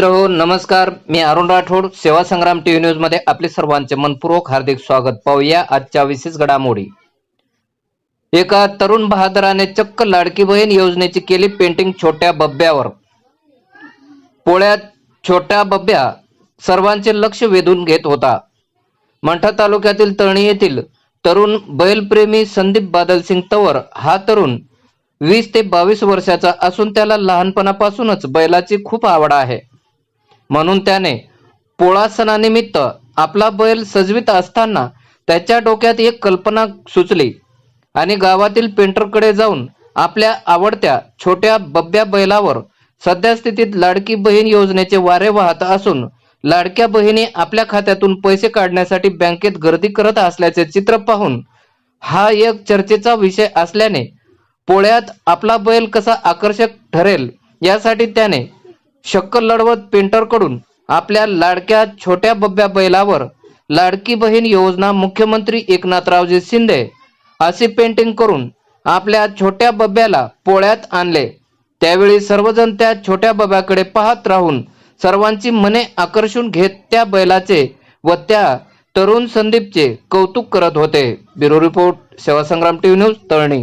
नमस्कार. मी अरुण राठोड सेवा संग्राम टीव्ही न्यूजमध्ये आपले सर्वांचे मनपूर्वक हार्दिक स्वागत. पाहूया आजच्या विशेष घडामोडी. एका तरुण बहादराने चक्क लाडकी बहीण योजनेची केली पेंटिंग छोट्या बब्ब्यावर. पोळ्यात छोट्या बब्ब्या सर्वांचे लक्ष वेधून घेत होता. मंठा तालुक्यातील तळणी येथील तरुण बैलप्रेमी संदीप बादलसिंग तवर हा तरुण वीस ते बावीस वर्षाचा असून त्याला लहानपणापासूनच बैलाची खूप आवड आहे. म्हणून त्याने पोळा सणानिमित्त आपला बैल सजवीत असताना त्याच्या डोक्यात एक कल्पना सुचली आणि गावातील पेंटरकडे जाऊन आपल्या आवडत्या छोट्या बब्ब्या बैलावर सध्या स्थितीत लाडकी बहीण योजनेचे वारे वाहत असून लाडक्या बहिणी आपल्या खात्यातून पैसे काढण्यासाठी बँकेत गर्दी करत असल्याचे चित्र पाहून हा एक चर्चेचा विषय असल्याने पोळ्यात आपला बैल कसा आकर्षक ठरेल यासाठी त्याने शक्कल लढवत पेंटरकडून आपल्या लाडक्या छोट्या बब्ब्या बैलावर लाडकी बहीण योजना मुख्यमंत्री एकनाथरावजी शिंदे असे पेंटिंग करून आपल्या छोट्या बब्ब्याला पोळ्यात आणले. त्यावेळी सर्वजण त्या छोट्या बब्याकडे पाहत राहून सर्वांची मने आकर्षून घेत त्या बैलाचे व त्या तरुण संदीपचे कौतुक करत होते. Bureau report Sevasangram TV news Talni.